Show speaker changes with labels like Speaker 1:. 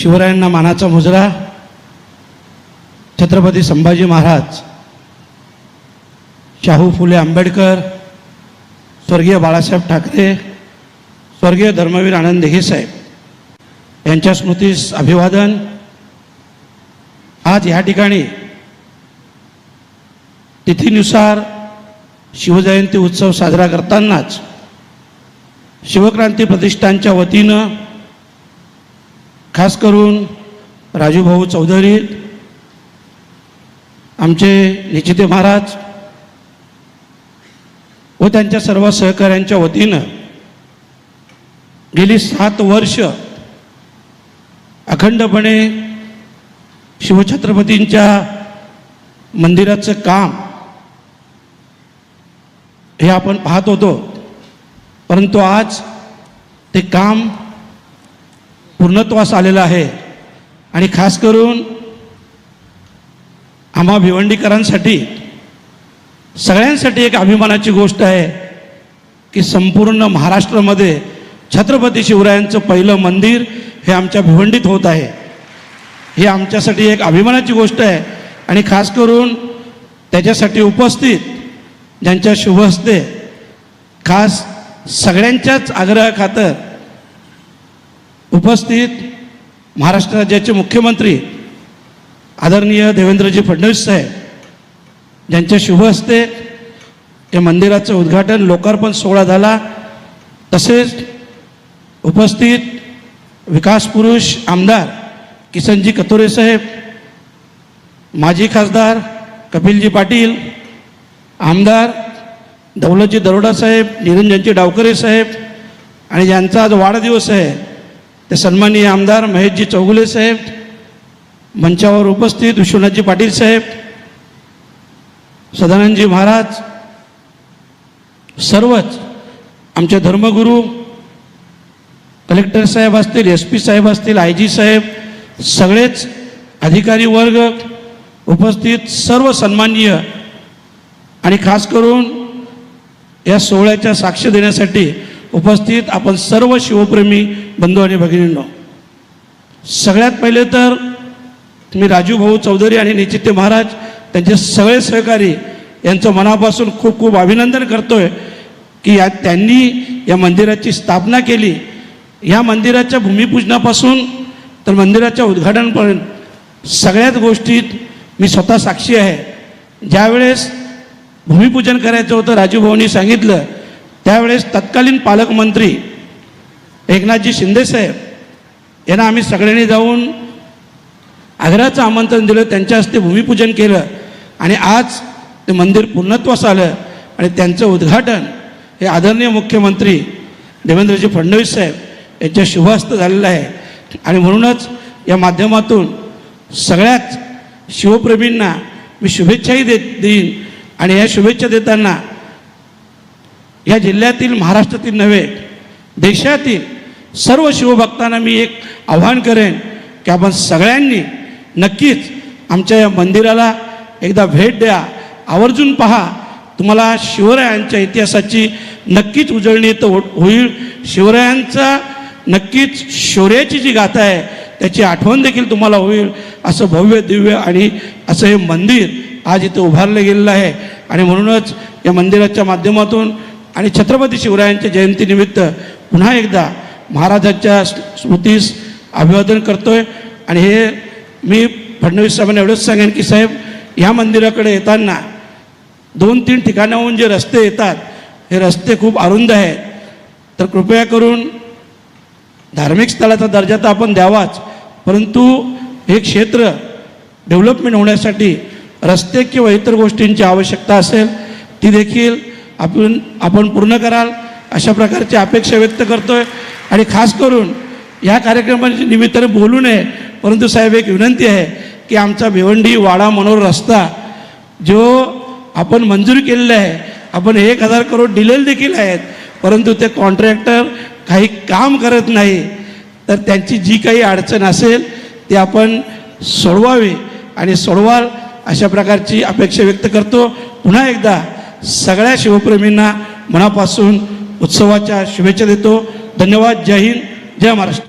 Speaker 1: शिवरायांना मानाचा मुजरा छत्रपती संभाजी महाराज शाहू फुले आंबेडकर स्वर्गीय बाळासाहेब ठाकरे स्वर्गीय धर्मवीर आनंद देगे साहेब. यांच्या स्मृतीस अभिवादन. आज या ठिकाणी तिथीनुसार शिवजयंती उत्सव साजरा करतानाच शिवक्रांती प्रतिष्ठानच्या वतीनं खास करून राजूभाऊ चौधरी आमचे निचिते महाराज व त्यांच्या सर्व सहकाऱ्यांच्या वतीनं गेली सात वर्ष अखंडपणे शिवछत्रपतींच्या मंदिराचं काम हे आपण पाहत होतो. परंतु आज ते काम पूर्णत्वास आलेलं आहे. आणि खास करून आम्हा भिवंडीकरांसाठी सगळ्यांसाठी एक अभिमानाची गोष्ट आहे की संपूर्ण महाराष्ट्रामध्ये छत्रपती शिवरायांचं पहिलं मंदिर हे आमच्या भिवंडीत होत आहे. हे आमच्यासाठी एक अभिमानाची गोष्ट आहे. आणि खास करून त्याच्यासाठी उपस्थित ज्यांच्या शुभ हस्ते खास सगळ्यांच्याच आग्रहाखातर उपस्थित महाराष्ट्र राज्याचे मुख्यमंत्री आदरणीय देवेंद्रजी फडणवीस साहेब ज्यांच्या शुभ हस्ते या मंदिराचं उद्घाटन लोकार्पण सोहळा झाला. तसेच उपस्थित विकास पुरुष आमदार किसनजी कतोरे साहेब माजी खासदार कपिलजी पाटील आमदार दौलतजी दरोडा साहेब निरंजनजी डावकरे साहेब आणि ज्यांचा आज वाढदिवस आहे ते सन्माननीय आमदार महेशजी चौगुले साहेब मंचावर उपस्थित विश्वनाथजी पाटील साहेब सदानंदजी महाराज सर्वच आमचे धर्मगुरू कलेक्टर साहेब असतील एस पी साहेब असतील आय जी साहेब सगळेच अधिकारी वर्ग उपस्थित सर्व सन्माननीय आणि खास करून या सोहळ्याच्या साक्ष देण्यासाठी उपस्थित आपण सर्व शिवप्रेमी बंधू आणि भगिनींनो. सगळ्यात पहिले तर मी राजू भाऊ चौधरी आणि निचित्य महाराज त्यांचे सगळे सहकारी यांचं मनापासून खूप खूप अभिनंदन करतोय की या त्यांनी या मंदिराची स्थापना केली. या मंदिराच्या भूमिपूजनापासून तर मंदिराच्या उद्घाटनपर्यंत सगळ्याच गोष्टीत मी स्वतः साक्षी आहे. ज्यावेळेस भूमिपूजन करायचं होतं राजूभाऊनी सांगितलं त्यावेळेस तत्कालीन पालकमंत्री एकनाथजी शिंदेसाहेब यांना आम्ही सगळ्यांनी जाऊन आग्र्याचं आमंत्रण दिलं त्यांच्या हस्ते भूमिपूजन केलं आणि आज ते मंदिर पूर्णत्वास आलं आणि त्यांचं उद्घाटन हे आदरणीय मुख्यमंत्री देवेंद्रजी फडणवीस साहेब यांच्या शुभहस्त झालेलं आहे. आणि म्हणूनच या माध्यमातून सगळ्याच शिवप्रेमींना मी शुभेच्छाही देत देईन आणि या शुभेच्छा देताना या जिल्ह्यातील महाराष्ट्रातील नव्हे देशातील सर्व शिवभक्तांना मी एक आव्हान करेन की आपण सगळ्यांनी नक्कीच आमच्या या मंदिराला एकदा भेट द्या. आवर्जून पहा तुम्हाला शिवरायांच्या इतिहासाची नक्कीच उजळणी तर हो- होईल. शिवरायांचा नक्कीच शौर्याची जी गाथा आहे त्याची आठवण देखील तुम्हाला होईल. असं भव्य दिव्य आणि असं हे मंदिर आज इथं उभारलं गेलेलं आहे. आणि म्हणूनच या मंदिराच्या माध्यमातून आणि छत्रपती शिवरायांच्या जयंतीनिमित्त पुन्हा एकदा महाराजांच्या स्मृतीस अभिवादन करतोय. आणि हे मी फडणवीस साहेबांना एवढंच सांगेन की साहेब ह्या मंदिराकडे येताना दोन तीन ठिकाणाहून जे रस्ते येतात हे रस्ते खूप अरुंद आहेत. तर कृपया करून धार्मिक स्थळाचा दर्जा तर आपण द्यावाच परंतु हे क्षेत्र डेव्हलपमेंट होण्यासाठी रस्ते किंवा इतर गोष्टींची आवश्यकता असेल ती देखील आपण आपण पूर्ण कराल अशा प्रकारची अपेक्षा व्यक्त करतो आहे आणि खास करून या कार्यक्रमाच्या निमित्ताने बोलू नये परंतु साहेब एक विनंती आहे की आमचा भिवंडी वाडा मनोर रस्ता जो आपण मंजूर केलेला आहे आपण एक हजार करोड दिलेले देखील आहेत परंतु ते कॉन्ट्रॅक्टर काही काम करत नाही तर त्यांची जी काही अडचण असेल ती आपण सोडवावी. आणि सोडवाल अशा प्रकारची अपेक्षा व्यक्त करतो. पुन्हा एकदा सगळ्या शिवप्रेमींना मनापासून उत्सवाच्या शुभेच्छा देतो. धन्यवाद. जय हिंद. जय महाराष्ट्र.